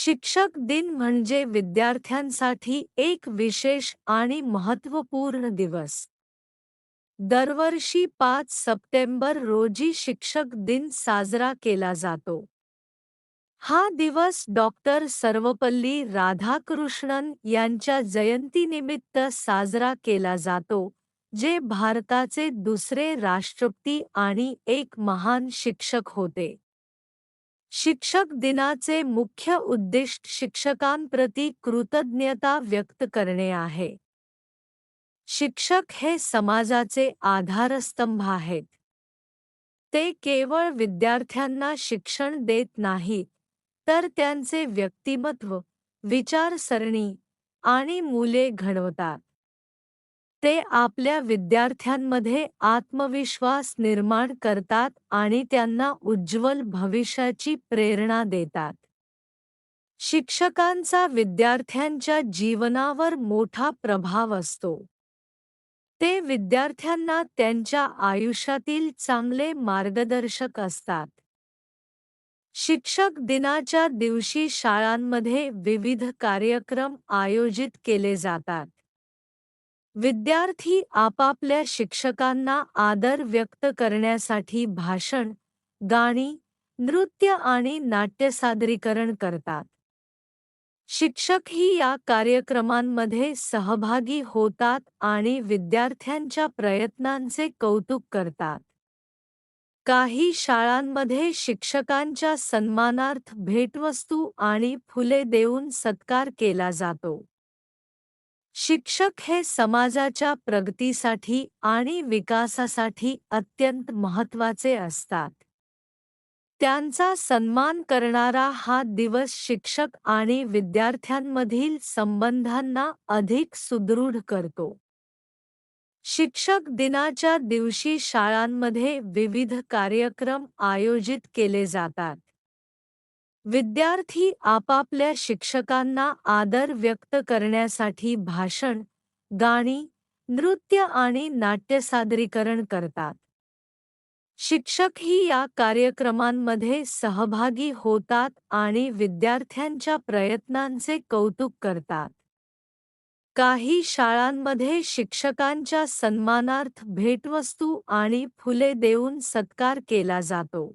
शिक्षक दिन म्हणजे विद्यार्थ्यांसाठी एक विशेष आणि महत्त्वपूर्ण दिवस. दरवर्षी पाच सप्टेंबर रोजी शिक्षक दिन साजरा केला जातो. हा दिवस डॉक्टर सर्वपल्ली राधाकृष्णन यांच्या जयंतीनिमित्त साजरा केला जातो, जे भारताचे दुसरे राष्ट्रपती आणि एक महान शिक्षक होते. शिक्षक दिनाचे मुख्य उद्दिष्ट शिक्षकांप्रती कृतज्ञता व्यक्त करणे आहे. शिक्षक हे समाजाचे आधारस्तंभ आहेत. ते केवळ विद्यार्थ्यांना शिक्षण देत नाहीत तर त्यांचे व्यक्तिमत्व विचारसरणी आणि मूले घडवतात. ते आपल्या विद्यार्थ्यांमध्ये आत्मविश्वास निर्माण करतात आणि त्यांना उज्ज्वल भविष्याची प्रेरणा देतात. शिक्षकांचा विद्यार्थ्यांच्या जीवनावर मोठा प्रभाव असतो. ते विद्यार्थ्यांना त्यांच्या आयुष्यातील चांगले मार्गदर्शक असतात. शिक्षक दिनाच्या दिवशी शाळांमध्ये विविध कार्यक्रम आयोजित केले जातात. विद्यार्थी आपापल्या शिक्षकांना आदर व्यक्त करण्यासाठी भाषण गाणी नृत्य आणि नाट्य सादरीकरण करतात. शिक्षकही या कार्यक्रमांमध्ये सहभागी होतात आणि विद्यार्थ्यांच्या प्रयत्नांचे कौतुक करतात. काही शाळांमध्ये शिक्षकांच्या सन्मानार्थ भेटवस्तू आणि फुले देऊन सत्कार केला जातो. शिक्षक हे समाजाच्या प्रगतीसाठी आणि विकासासाठी अत्यंत महत्त्वाचे असतात. त्यांचा सन्मान करणारा हा दिवस शिक्षक आणि विद्यार्थ्यांमधील संबंधांना अधिक सुदृढ करतो. शिक्षक दिनाच्या दिवशी शाळांमध्ये विविध कार्यक्रम आयोजित केले जातात. विद्यार्थी आपापल्या शिक्षकांना आदर व्यक्त करण्यासाठी भाषण गाणी नृत्य आणि नाट्य सादरीकरण करतात. शिक्षकही या कार्यक्रमांमध्ये सहभागी होतात आणि विद्यार्थ्यांच्या प्रयत्नांचे कौतुक करतात. काही शाळांमध्ये शिक्षकांच्या सन्मानार्थ भेटवस्तू आणि फुले देऊन सत्कार केला जातो.